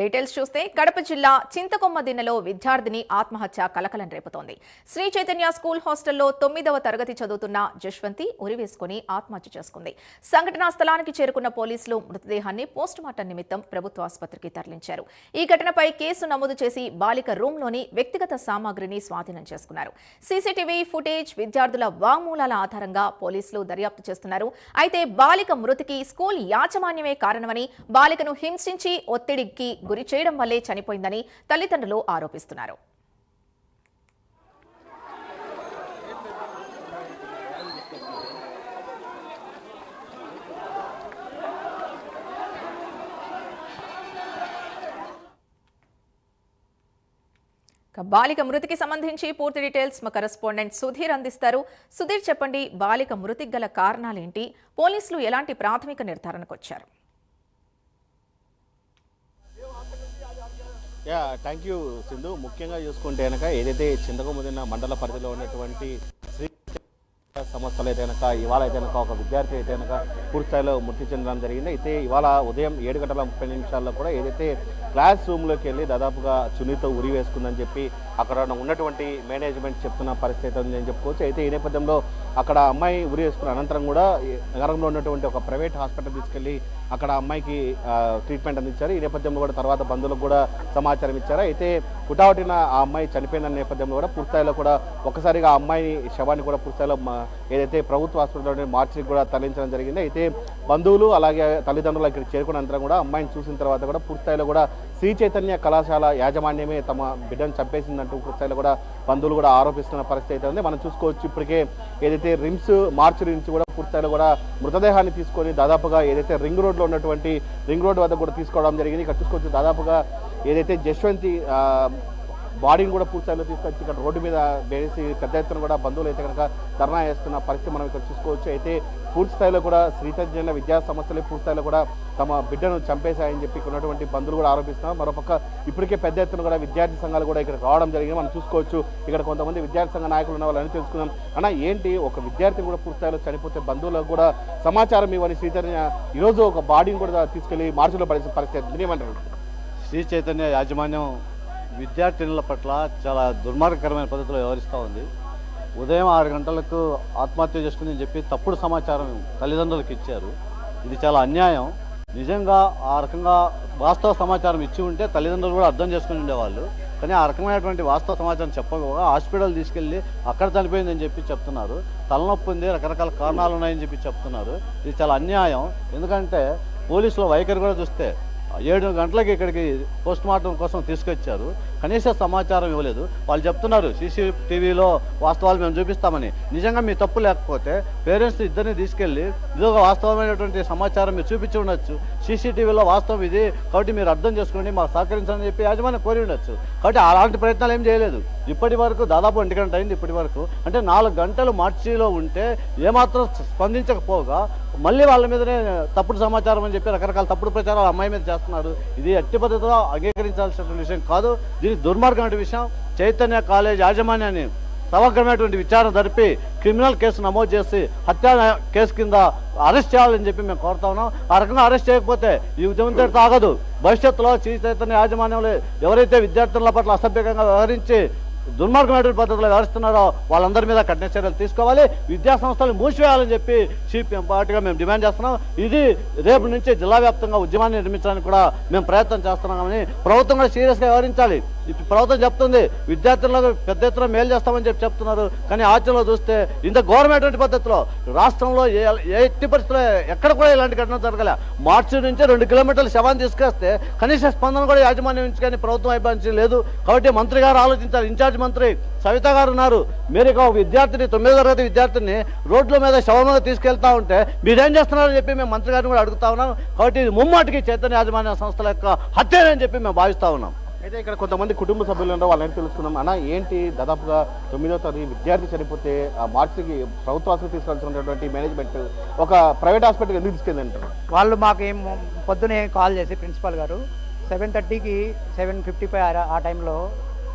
Details చూస్తే కడప జిల్లా చింతకొమ్మ దిన్నెలో విద్యార్థిని ఆత్మహత్య కలకలం రేపుతోంది. శ్రీ చైతన్య స్కూల్ హాస్టల్లో తొమ్మిదవ తరగతి చదువుతున్న జశ్వంతి ఉరివేసుకుని ఆత్మహత్య చేసుకుంది. సంఘటనా స్థలానికి చేరుకున్న పోలీసులు మృతదేహాన్ని పోస్టుమార్టం నిమిత్తం ప్రభుత్వ ఆసుపత్రికి తరలించారు. ఈ ఘటనపై కేసు నమోదు చేసి బాలిక రూంలోని వ్యక్తిగత సామాగ్రిని స్వాధీనం చేసుకున్నారు. సీసీటీవీ ఫుటేజ్ విద్యార్థుల వాంగ్మూలాల ఆధారంగా పోలీసులు దర్యాప్తు చేస్తున్నారు. అయితే బాలిక మృతికి స్కూల్ యాజమాన్యమే కారణమని బాలికను హింసించి ఒత్తిడికి గురి చేయడం వల్లే చనిపోయిందని తల్లిదండ్రులు ఆరోపిస్తున్నారు. బాలిక మృతికి సంబంధించి పూర్తి డీటెయిల్స్ మా కరెస్పాండెంట్ సుధీర్ అందిస్తారు. సుధీర్ చెప్పండి బాలిక మృతికి గల కారణాలేంటి? పోలీసులు ఎలాంటి ప్రాథమిక నిర్ధారణకు వచ్చారు? Yeah thank you Sindhu. ముఖ్యంగా చూసుకుంటే కనుక ఏదైతే చింతకొమ్ముదిన మండల పరిధిలో ఉన్నటువంటి శ్రీ సంస్థలు అయితే కనుక ఇవాళ అయితే కనుక ఒక విద్యార్థి అయితే కనుక పూర్తిస్థాయిలో మృతి చెందడం జరిగింది. అయితే ఇవాళ ఉదయం ఏడు గంటల ముప్పై నిమిషాల్లో కూడా ఏదైతే క్లాస్ రూమ్లోకి వెళ్ళి దాదాపుగా చున్నీతో ఉరి వేసుకుందని చెప్పి అక్కడ ఉన్నటువంటి మేనేజ్మెంట్ చెప్తున్న పరిస్థితి ఉంది అని చెప్పుకోవచ్చు. అయితే ఈ నేపథ్యంలో అక్కడ అమ్మాయి ఉరి వేసుకున్న అనంతరం కూడా నగరంలో ఉన్నటువంటి ఒక ప్రైవేట్ హాస్పిటల్ తీసుకెళ్ళి అక్కడ అమ్మాయికి ట్రీట్మెంట్ అందించారు. ఈ నేపథ్యంలో కూడా తర్వాత బంధువులకు కూడా సమాచారం ఇచ్చారు. అయితే కుటావటిన ఆ అమ్మాయి చనిపోయిన నేపథ్యంలో కూడా పూర్తిస్థాయిలో కూడా ఒక్కసారిగా ఆ అమ్మాయి శవాన్ని కూడా పూర్తిస్థాయిలో మా- ఏదైతే ప్రభుత్వ హాస్పిటల్లోని మార్చికి కూడా తరలించడం జరిగింది. అయితే బంధువులు అలాగే తల్లిదండ్రులు ఇక్కడ చేరుకున్న అనంతరం కూడా అమ్మాయిని చూసిన తర్వాత కూడా పూర్తిస్థాయిలో కూడా శ్రీ చైతన్య కళాశాల యాజమాన్యమే తమ బిడ్డను చంపేసిందంటే. పూర్తిస్థాయిలో కూడా బంధువులు కూడా ఆరోపిస్తున్న పరిస్థితి అయితే ఉంది. మనం చూసుకోవచ్చు ఇప్పటికే ఏదైతే రిమ్స్ మార్చి నుంచి కూడా పూర్తిస్థాయిలో కూడా మృతదేహాన్ని తీసుకొని దాదాపుగా ఏదైతే రింగ్ రోడ్లో ఉన్నటువంటి రింగ్ రోడ్ వద్ద కూడా తీసుకోవడం జరిగింది. ఇక్కడ చూసుకోవచ్చు దాదాపుగా ఏదైతే జశ్వంతి ఆ, బాడీని కూడా పూర్తిస్థాయిలో తీసుకొచ్చి ఇక్కడ రోడ్డు మీద వేసి పెద్ద ఎత్తున కూడా బంధువులు అయితే కనుక ధర్నా చేస్తున్న పరిస్థితి మనం ఇక్కడ చూసుకోవచ్చు. అయితే పూర్తి స్థాయిలో కూడా శ్రీచైతన్య విద్యా సంస్థలే పూర్తి స్థాయిలో కూడా తమ బిడ్డను చంపేశాయని చెప్పి ఇక్కడ ఉన్నటువంటి బంధువులు కూడా ఆరోపిస్తున్నారు. మరోపక్క ఇప్పటికే పెద్ద ఎత్తున కూడా విద్యార్థి సంఘాలు కూడా ఇక్కడ రావడం జరిగింది. మనం చూసుకోవచ్చు. ఇక్కడ కొంతమంది విద్యార్థి సంఘ నాయకులు ఉన్న వాళ్ళని తెలుసుకుందాం. అన్న ఏంటి? ఒక విద్యార్థి కూడా పూర్తి స్థాయిలో చనిపోతే బంధువులకు కూడా సమాచారం ఇవ్వని శ్రీచైతన్య ఈరోజు ఒక బాడీని కూడా తీసుకెళ్ళి మార్చిలో పడేసిన పరిస్థితి మీరేమంటారు శ్రీ చైతన్య యాజమాన్యం విద్యార్థినుల పట్ల చాలా దుర్మార్గకరమైన పద్ధతిలో వ్యవహరిస్తూ ఉంది. ఉదయం ఆరు గంటలకు ఆత్మహత్య చేసుకుందని చెప్పి తప్పుడు సమాచారం తల్లిదండ్రులకు ఇచ్చారు. ఇది చాలా అన్యాయం. నిజంగా ఆ రకంగా వాస్తవ సమాచారం ఇచ్చి ఉంటే తల్లిదండ్రులు కూడా అర్థం చేసుకుని ఉండేవాళ్ళు. కానీ ఆ రకమైనటువంటి వాస్తవ సమాచారం చెప్పకపోగా హాస్పిటల్ తీసుకెళ్ళి అక్కడ చనిపోయిందని చెప్పి చెప్తున్నారు. తలనొప్పి ఉంది రకరకాల కారణాలు ఉన్నాయని చెప్పి చెప్తున్నారు. ఇది చాలా అన్యాయం. ఎందుకంటే పోలీసుల వైఖరి కూడా చూస్తే ఏడు గంటలకి ఇక్కడికి పోస్ట్ మార్టం కోసం తీసుకొచ్చారు. కనీస సమాచారం ఇవ్వలేదు. వాళ్ళు చెప్తున్నారు సీసీటీవీలో వాస్తవాలు మేము చూపిస్తామని. నిజంగా మీ తప్పు లేకపోతే పేరెంట్స్ ఇద్దరిని తీసుకెళ్ళి ఇదొక వాస్తవమైనటువంటి సమాచారం మీరు చూపించి ఉండొచ్చు. సీసీటీవీలో వాస్తవం ఇది కాబట్టి మీరు అర్థం చేసుకోండి మాకు సహకరించాలని చెప్పి యాజమాన్యం కోరి ఉండొచ్చు. కాబట్టి అలాంటి ప్రయత్నాలు ఏం చేయలేదు. ఇప్పటి వరకు దాదాపు ఒంటి గంట అయింది ఇప్పటి వరకు. అంటే నాలుగు గంటలు మార్చిలో ఉంటే ఏమాత్రం స్పందించకపోగా మళ్ళీ వాళ్ళ మీదనే తప్పుడు సమాచారం అని చెప్పి రకరకాల తప్పుడు ప్రచారాలు అమ్మాయి మీద చేస్తున్నారు. ఇది ఎట్టి పద్ధతిలో అంగీకరించాల్సిన విషయం కాదు. దీని దుర్మార్గమైన విషయం. చైతన్య కాలేజ్ యాజమాన్యాన్ని సమగ్రమైనటువంటి విచారణ జరిపి క్రిమినల్ కేసు నమోదు చేసి హత్య కేసు కింద అరెస్ట్ చేయాలని చెప్పి మేము కోరుతా ఉన్నాం. ఆ రకంగా అరెస్ట్ చేయకపోతే ఈ ఉద్యమం తేడా ఆగదు భవిష్యత్తులో శ్రీ చైతన్య యాజమాన్యంలో ఎవరైతే విద్యార్థుల పట్ల అసభ్యకంగా వ్యవహరించి దుర్మార్గమైనటువంటి పద్ధతిలో వ్యవహరిస్తున్నారో వాళ్ళందరి మీద కఠిన చర్యలు తీసుకోవాలి. విద్యా సంస్థలు మూసివేయాలని చెప్పి సిపిఎం పార్టీగా మేము డిమాండ్ చేస్తున్నాం. ఇది రేపు నుంచి జిల్లా వ్యాప్తంగా ఉద్యమాన్ని నిర్మించడానికి కూడా మేము ప్రయత్నం చేస్తున్నామని ప్రభుత్వం కూడా సీరియస్గా వ్యవహరించాలి. ప్రభుత్వం చెప్తుంది విద్యార్థులకు పెద్ద ఎత్తున మేలు చేస్తామని చెప్పి చెప్తున్నారు. కానీ ఆచరణలో చూస్తే ఇంత గవర్నమెంట్ పద్ధతిలో రాష్ట్రంలో ఏ ఎట్టి పరిస్థితుల్లో ఎక్కడ కూడా ఇలాంటి ఘటన జరగలే. మార్చి నుంచి రెండు కిలోమీటర్ల శవాన్ని తీసుకొస్తే కనీస స్పందన కూడా యాజమాన్యం నుంచి కానీ ప్రభుత్వం అయిపోయించి లేదు. కాబట్టి మంత్రి గారు ఆలోచించారు ఇన్ఛార్జ్ మంత్రి సవిత గారు ఉన్నారు. మీరు ఒక విద్యార్థిని తొమ్మిదో తరగతి విద్యార్థిని రోడ్ల మీద శవం మీద తీసుకెళ్తా ఉంటే మీరేం చేస్తున్నారని చెప్పి మేము మంత్రి గారిని కూడా అడుగుతా ఉన్నాం. కాబట్టి ఇది ముమ్మాటికి చైతన్య యాజమాన్య సంస్థల యొక్క హత్యనని చెప్పి మేము భావిస్తా ఉన్నాం. అయితే ఇక్కడ కొంతమంది కుటుంబ సభ్యులు ఉన్నారో వాళ్ళని తెలుసుకుందాం అన్న ఏంటి దాదాపుగా తొమ్మిదో తరగతి విద్యార్థి చనిపోతే ఆ మార్చికి ప్రభుత్వ ఆసుపత్రి తీసుకెళ్తున్నటువంటి మేనేజ్మెంట్ ఒక ప్రైవేట్ హాస్పిటల్ ఎందుకు తీసుకెళ్ళింటారు వాళ్ళు మాకు ఏం పొద్దునే కాల్ చేసి ప్రిన్సిపాల్ గారు సెవెన్ థర్టీకి సెవెన్ ఫిఫ్టీ ఫైవ్ ఆ టైంలో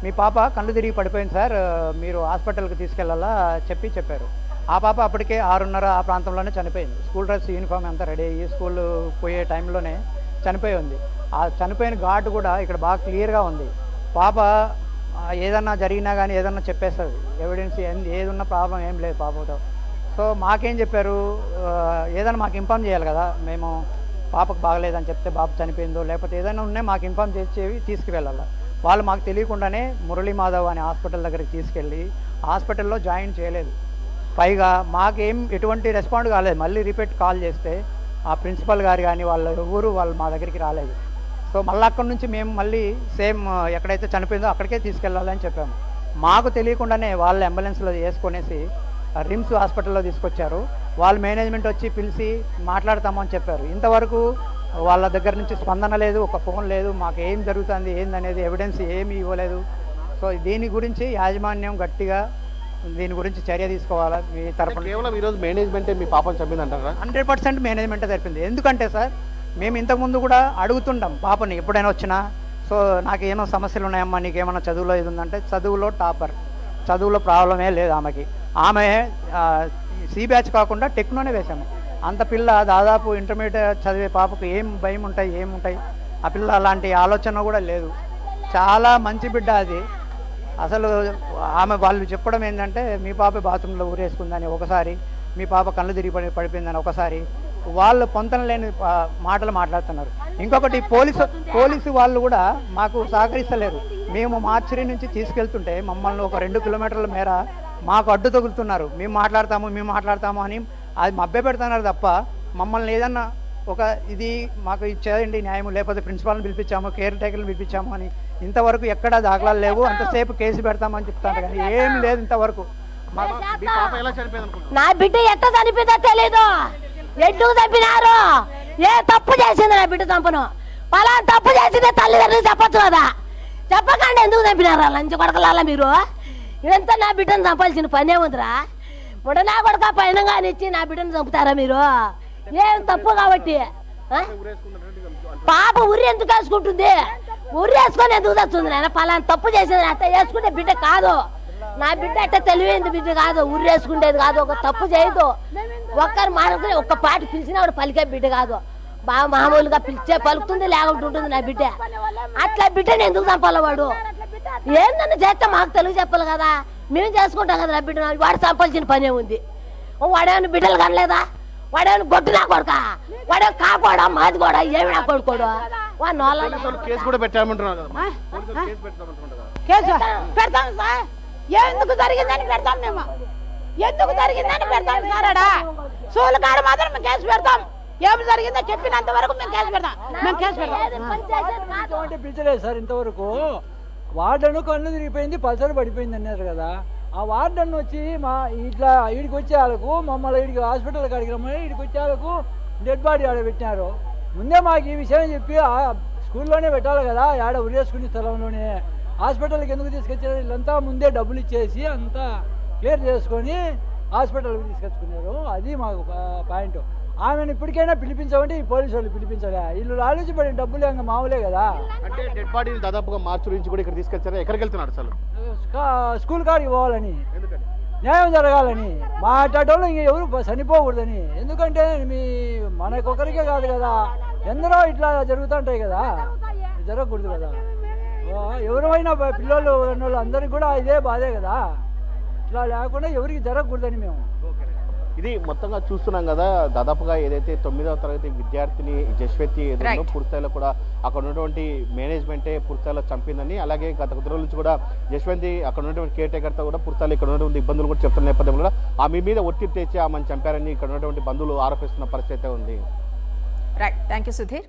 మీ పాప కళ్ళు తిరిగి పడిపోయింది సార్ మీరు హాస్పిటల్కి తీసుకెళ్ళాలా చెప్పి చెప్పారు. ఆ పాప అప్పటికే ఆరున్నర ఆ ప్రాంతంలోనే చనిపోయింది. స్కూల్ డ్రెస్ యూనిఫామ్ అంతా రెడీ అయ్యి స్కూల్ పోయే టైంలోనే చనిపోయి ఉంది. ఆ చనిపోయిన ఘాటు కూడా ఇక్కడ బాగా క్లియర్గా ఉంది. పాప ఏదన్నా జరిగినా కానీ ఏదన్నా చెప్పేస్తుంది. ఎవిడెన్స్ ఏదున్న ప్రాబ్లం ఏం లేదు పాపతో. సో మాకేం చెప్పారు? ఏదైనా మాకు ఇన్ఫామ్ చేయాలి కదా మేము పాపకు బాగలేదని చెప్తే బాబు చనిపోయిందో లేకపోతే ఏదైనా ఉన్నాయి మాకు ఇన్ఫామ్ చేసేవి తీసుకువెళ్ళాలి. వాళ్ళు మాకు తెలియకుండానే మురళీ మాధవ్ అనే హాస్పిటల్ దగ్గరికి తీసుకెళ్ళి హాస్పిటల్లో జాయిన్ చేయలేదు. పైగా మాకేం ఎటువంటి రెస్పాండ్ కాలేదు. మళ్ళీ రిపీట్ కాల్ చేస్తే ఆ ప్రిన్సిపల్ గారు కానీ వాళ్ళ ఎవరు వాళ్ళు మా దగ్గరికి రాలేదు. సో మళ్ళీ అక్కడి నుంచి మేము మళ్ళీ సేమ్ ఎక్కడైతే చనిపోయిందో అక్కడికే తీసుకెళ్ళాలని చెప్పాము. మాకు తెలియకుండానే వాళ్ళు అంబులెన్స్లో వేసుకొనేసి రిమ్స్ హాస్పిటల్లో తీసుకొచ్చారు. వాళ్ళ మేనేజ్మెంట్ వచ్చి పిలిచి మాట్లాడతామని చెప్పారు. ఇంతవరకు వాళ్ళ దగ్గర నుంచి స్పందన లేదు ఒక ఫోన్ లేదు మాకు ఏం జరుగుతుంది ఏందనేది ఎవిడెన్స్ ఏమీ ఇవ్వలేదు. సో దీని గురించి యాజమాన్యం గట్టిగా దీని గురించి చర్య తీసుకోవాలా? మీ తరపున కేవలం ఈరోజు మేనేజ్మెంటే మీ పాపం చంపిందంటారా? హండ్రెడ్ పర్సెంట్ మేనేజ్మెంట్ జరిపింది. ఎందుకంటే సార్ మేము ఇంతకుముందు కూడా అడుగుతుంటాం పాపని ఎప్పుడైనా వచ్చినా సో నాకు ఏమో సమస్యలు ఉన్నాయమ్మా నీకేమన్నా చదువులో ఇది ఉందంటే చదువులో టాపర్. చదువులో ప్రాబ్లమే లేదు ఆమెకి. ఆమె సి బ్యాచ్ కాకుండా టెక్నోనే వేశాము. అంత పిల్ల దాదాపు ఇంటర్మీడియట్ చదివే పాపకు ఏం భయం ఉంటాయి ఏముంటాయి ఆ పిల్ల అలాంటి ఆలోచన కూడా లేదు. చాలా మంచి బిడ్డ అది. అసలు ఆమె వాళ్ళు చెప్పడం ఏంటంటే మీ పాప బాత్రూంలో ఊరేసుకుందని ఒకసారి మీ పాప కళ్ళు తిరిగి పడి పడిపోయిందని ఒకసారి వాళ్ళు పొంతన లేని మాటలు మాట్లాడుతున్నారు. ఇంకొకటి పోలీసు పోలీసు వాళ్ళు కూడా మాకు సహకరిస్తలేరు. మేము మార్చిరి నుంచి తీసుకెళ్తుంటే మమ్మల్ని ఒక రెండు కిలోమీటర్ల మేర మాకు అడ్డు తగులుతున్నారు. మేము మాట్లాడతాము మేము మాట్లాడతాము అని అది మభ్య పెడుతున్నారు తప్ప మమ్మల్ని ఏదన్నా ఒక ఇది మాకు ఇచ్చేయండి న్యాయం లేకపోతే ప్రిన్సిపాల్ని పిలిపించాము కేర్ టేకర్ని పిలిపించాము అని ఇంతవరకు ఎక్కడా దాఖలాలు లేవు. అంతసేపు కేసు పెడతామని చెప్తాను కానీ ఏం లేదు ఇంతవరకు. నా బిడ్డ ఎట్ట చనిపోయిందో తెలీదు. ఎందుకు చంపినారు. ఏ తప్పు చేసింది నా బిడ్డ చంపను? పలా తప్పు చేసిందే తల్లిదండ్రులు చెప్పొచ్చు కదా. చెప్పకండి ఎందుకు చంపినారా లంచ కొడకలాల మీరు? ఇదంతా నా బిడ్డను చంపాల్సిన పనే ఉందిరా. ఇప్పుడు నా కొడక పైన కానిచ్చి నా బిడ్డను చంపుతారా మీరు? ఏం తప్పు కాబట్టి? పాప ఉరి ఎందుకు వేసుకుంటుంది ఉరి వేసుకొని ఎందుకు తెస్తుంది నాయన? పలానా తప్పు చేసేది అట్ట వేసుకుంటే బిడ్డ కాదు. నా బిడ్డ అట్ట తెలివైంది బిడ్డ కాదు. ఉరి వేసుకుంటేది కాదు. ఒక తప్పు చేయదు. ఒక్కరు మాట్లాడుకుని ఒక్క పాట పిలిచినప్పుడు పలికే బిడ్డ కాదు. బాగా మామూలుగా పిలిచే పలుకుతుంది లేకుంటే ఉంటుంది నా బిడ్డ. అట్లా బిడ్డని ఎందుకు చంపాలి వాడు ఏందన్నా చేస్తే మాకు తెలుగు చెప్పాలి కదా? మేము చేసుకుంటాం కదా నా బిడ్డ వాడు చంపాల్సిన పనే ఉంది. వాడేమైనా బిడ్డలు కనలేదా? వాడేమైనా గొడ్డు నా కొడుక. వాడే కాపాడా మాది కూడా ఏమి నా కొడుకోడు? వాడు నోళ్ళ పోలీసులు కేసు కూడా పెట్టామంటున్నారు కేసు పెట్టామంటున్నారు కదా. కేసు? పెడతాం సార్. ఎందుకు జరిగిందని పెడతాం మేము? ఎందుకు జరిగిందని పెడతాం సార్ ఆడ? సోలు కాడ మాత్రం మేము కేసు పెడతాం. ఏమి జరిగిందో చెప్పినంత వరకు మేము కేసు పెడతాం. మేము కేసు పెడతాం. పిలిచలేదు సార్ ఇంతవరకు. వార్డను కన్ను తిరిగిపోయింది పల్సర్ పడిపోయింది అన్నారు కదా. ఆ వార్డన్ వచ్చి మా ఇట్లా ఈడికి వచ్చే వాళ్ళకు మమ్మల్ని ఈడికి హాస్పిటల్కి అడిగినామని రమ్మని ఈడికి వచ్చే వాళ్ళకు డెడ్ బాడీ ఆడ పెట్టినారు. ముందే మాకు ఈ విషయం చెప్పి ఆ స్కూల్లోనే పెట్టాలి కదా ఆడ ఉరేసుకునే స్థలంలోనే. హాస్పిటల్కి ఎందుకు తీసుకొచ్చారు? వీళ్ళంతా ముందే డబ్బులు ఇచ్చేసి అంతా క్లియర్ చేసుకొని హాస్పిటల్కి తీసుకొచ్చుకున్నారు. అది మాకు పాయింట్. ఆమెను ఇప్పటికైనా పిలిపించమంటే ఈ పోలీసు వాళ్ళు పిలిపించలే. వీళ్ళు ఆలోచించబడిన డబ్బులు ఇంకా మామూలే కదా. అంటే డెడ్ బాడీని దాదాపుగా మార్చి నుంచి కూడా ఇక్కడ తీసుకొచ్చారా ఎక్కడికి వెళ్తున్నాడు అసలు? స్కా- స్కూల్ కాడికి పోవాలని. న్యాయం జరగాలని. మాట్లాడేటోళ్ళు ఇంక ఎవరు చనిపోకూడదని. ఎందుకంటే మీ మనకొకరికే కాదు కదా. ఎందరో ఇట్లా జరుగుతుంటాయి కదా. జరగకూడదు కదా. ఎవరైనా పిల్లలు అందరికి కూడా ఇదే బాధే కదా. ఇట్లా లేకుండా ఎవరికి జరగకూడదని మేము. ఇది మొత్తంగా చూస్తున్నాం కదా దాదాపుగా ఏదైతే తొమ్మిదవ తరగతి విద్యార్థిని జశ్వతి Right. పూర్తిస్థాయిలో కూడా అక్కడ ఉన్నటువంటి మేనేజ్మెంటే పూర్తిస్థాయిలో చంపిందని అలాగే గత కొద్ది రోజుల నుంచి కూడా జశ్వంతి అక్కడ ఉన్నటువంటి కేర్ టేకర్తో కూడా పూర్తిస్థాయిలో ఇక్కడ ఉన్నటువంటి ఇబ్బందులు కూడా చెప్తున్న నేపథ్యంలో కూడా ఆమె మీద ఒత్తిడి తెచ్చి ఆమెను చంపారని ఇక్కడ ఉన్నటువంటి బంధువులు ఆరోపిస్తున్న పరిస్థితి అయితే ఉంది. Right thank you Sudheer